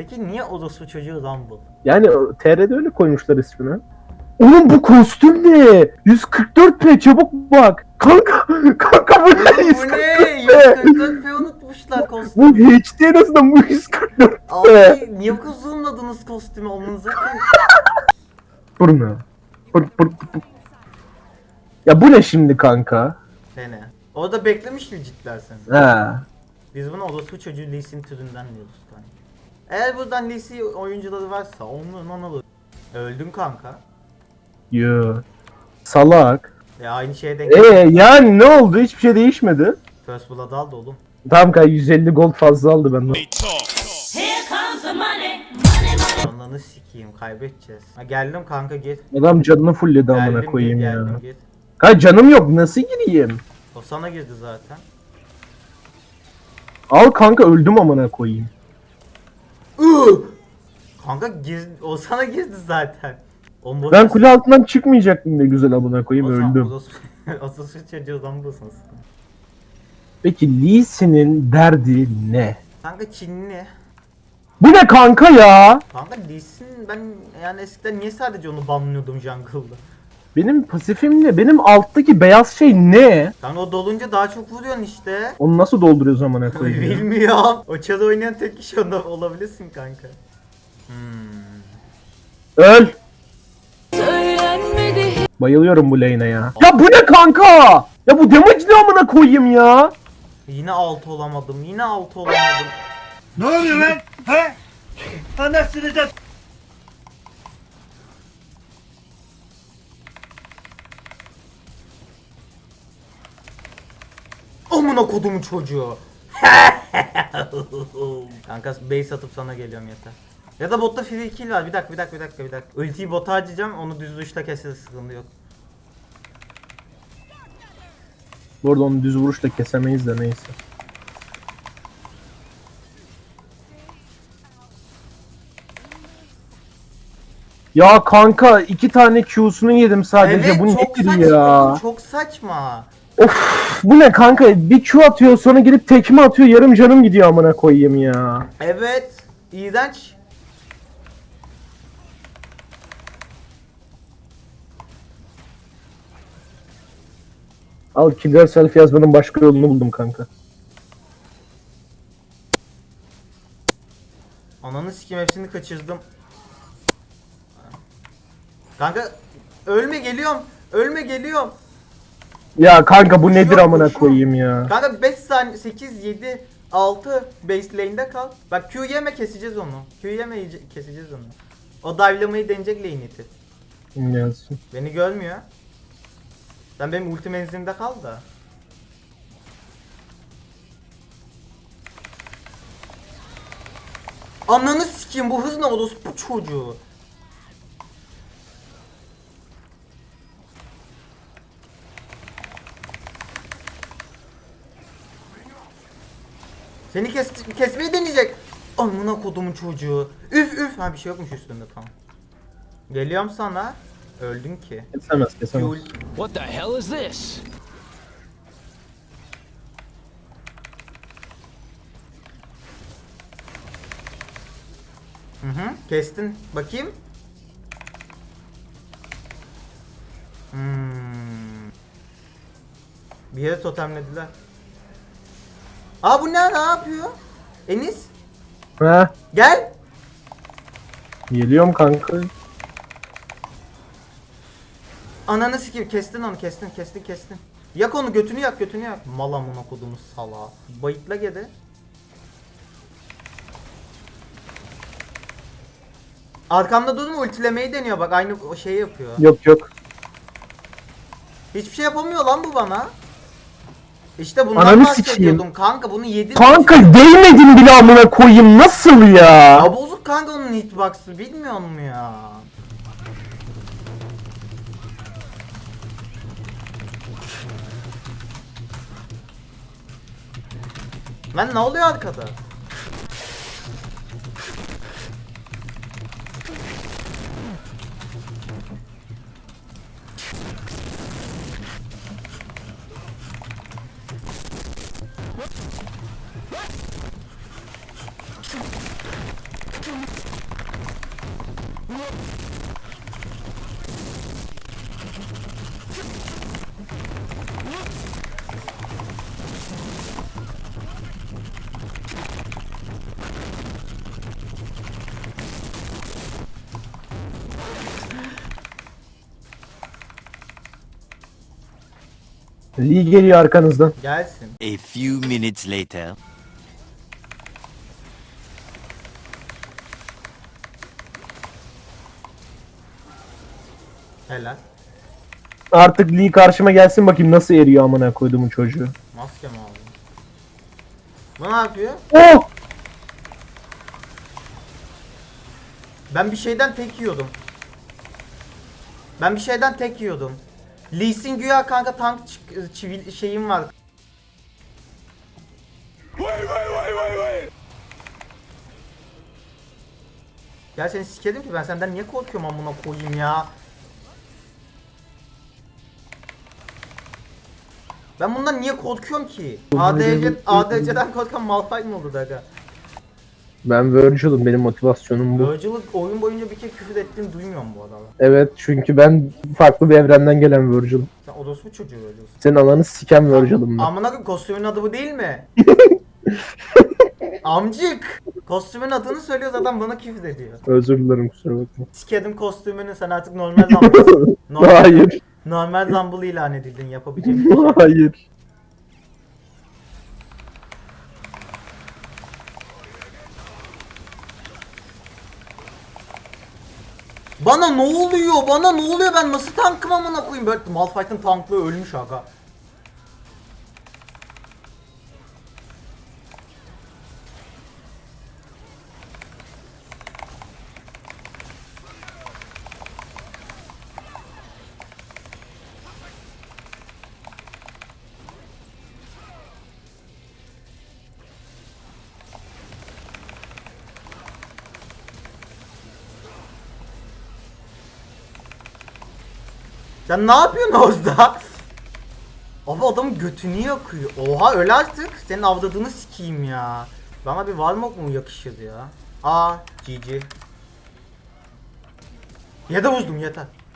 Peki niye odası çocuğu Rumble? Yani TR'de öyle koymuşlar ismini. Oğlum bu kostüm ne? 144p çabuk bak. Kanka, kanka bu ne? bu 144 ne? p. 144 p unutmuşlar Bu kostümü. HD en azından bu 144 Abi niye bu kadar zoomladınız kostümü olmanıza? Burnu. Bur, bur, bur. Ya bu ne şimdi kanka? Sene. Orada beklemiş mi cidden sen? Ha. Biz buna odası çocuğu Lee Sin türünden diyoruz kanka. Eğer buradan Sin oyuncuları varsa ondan alır. Öldün kanka. Yo. Salak. Ya aynı şeye denk Ee yani ne oldu? Hiçbir şey değişmedi. First Blood aldı oğlum. Tamam kanka 150 gold fazla aldı benden. Here comes the money, money, money. Ananı sikeyim kaybedeceğiz. Ha geldim kanka git. Adam canını fullledi amına Geldim git koyayım ya. geldim. Kanka canım yok nasıl gireyim? O sana girdi zaten. Al kanka öldüm amına koyayım. Kanka giz, o sana girdi zaten. O Ben kule altından çıkmayacaktım ne güzel amına koyayım öldüm. Asıl çocuğundan bulsun. Peki Lee Sin'in derdi ne? Kanka Çinli. Bu ne kanka ya? Kanka Lee Sin ben yani eskiden niye sadece onu banlıyordum jungle'da? Benim pasifim ne? Benim alttaki beyaz şey ne? Kanka o dolunca daha çok vuruyorsun işte. Onu nasıl dolduruyoruz amına koyayım? ya? Bilmiyorum. O çalı oynayan tek kişi onda olabilirsin kanka. Hmm. Öl! Söylenmedi Bayılıyorum bu lane'e ya. Ya bu ne kanka? Ya bu damage ne amına koyayım ya? Yine altı olamadım. Yine altı olamadım. Ne oluyor lan? He? Anasını da Amına kodumun çocuğu. Kanka base atıp sana geliyorum yeter. Ya da botta free kill var. Bir dakika bir dakika bir dakika bir dakika. Ultiyi bota harcayacağım onu düz duşta keseriz sıkıntı yok. Bu arada onu düz vuruşla kesemeyiz de neyse. Ya kanka iki tane Q'sunu yedim sadece. evet bu çok saçma. ya? Çok saçma. Of bu ne kanka? Bir Q atıyor sonra gelip tekme atıyor yarım canım gidiyor amına koyayım ya. Evet. İğrenç. Al kill yourself yazmanın başka yolunu buldum kanka. Ananı sikim hepsini kaçırdım. Kanka ölme geliyorum. Ölme geliyorum. Ya kanka bu nedir Yok, amına şu- koyayım ya. Kanka 5 saniye 8 7 6 base lane'de kal. Bak Q yeme keseceğiz onu. Q yeme yiyece- keseceğiz onu. O dive'lamayı deneyecek lane iti. Gelsin. Beni görmüyor. Sen benim ulti menzilimde kal da. Ananı sikeyim bu hız ne oldu bu çocuğu. Seni kes kesmeyi deneyecek. Amına kodumun çocuğu. Üf üf. Ha bir şey yokmuş üstünde tamam. Geliyorum sana. Öldün ki. Kesemez kesemez. Yul What the hell is this? Hı hı. Kestin. Bakayım. Hmm. Bir yere totemlediler. Aa bu ne? Ne yapıyor? Enis Ha? gel. Geliyorum kanka. Ananı sikeyim kestin onu kestin kestin kestin. Yak onu götünü yak götünü yak. Mal amına kodumuz salağa. Bayıtla gede. Arkamda durma ultilemeyi deniyor bak aynı o şeyi yapıyor. Yok yok. Hiçbir şey yapamıyor lan bu bana. İşte bundan Ananı bahsediyordum sikeyim. kanka bunu yedi. Kanka değmedim bile amına koyayım nasıl ya? Ya bozuk kanka onun hitbox'ı bilmiyor mu ya? Lan ne oluyor arkada? Lee geliyor arkanızdan. Gelsin. A few minutes later. Helal. Artık Lee karşıma gelsin bakayım nasıl eriyor amına koyduğumun çocuğu. Maske mi aldın? Bu ne yapıyor? Oh! Ben bir şeyden tek yiyordum. Ben bir şeyden tek yiyordum. Lee Sin güya kanka tank çivil şeyim var. Ya seni sikerim ki ben senden niye korkuyorum amına koyayım ya. Ben bundan niye korkuyorum ki? ADC, ADC'den korkan Malphite mi oldu daga? Ben Virgil'ım benim motivasyonum bu. Virgil'ı oyun boyunca bir kere küfür ettiğini duymuyorum bu adama. Evet çünkü ben farklı bir evrenden gelen Virgil'ım. Sen orospu çocuğu Virgil. Senin ananı siken Virgil'ım ben. Amına koyayım kostümün adı bu değil mi? Amcık! Kostümün adını söylüyor adam bana küfür ediyor. Özür dilerim kusura bakma. Sikedim kostümünü sen artık normal normal, Hayır. Normal Zambul ilan edildin yapabileceğim bir şey. Hayır. Bana ne oluyor? Bana ne oluyor? Ben nasıl tankım amına koyayım? Böyle Malphite'ın tanklığı ölmüş aga. Sen ne yapıyorsun orada? Abi adamın götünü yakıyor. Oha öyle artık. Senin avladığını sikeyim ya. Bana bir Varmok mu yakışır ya? Aa GG. Ya da vurdum yeter.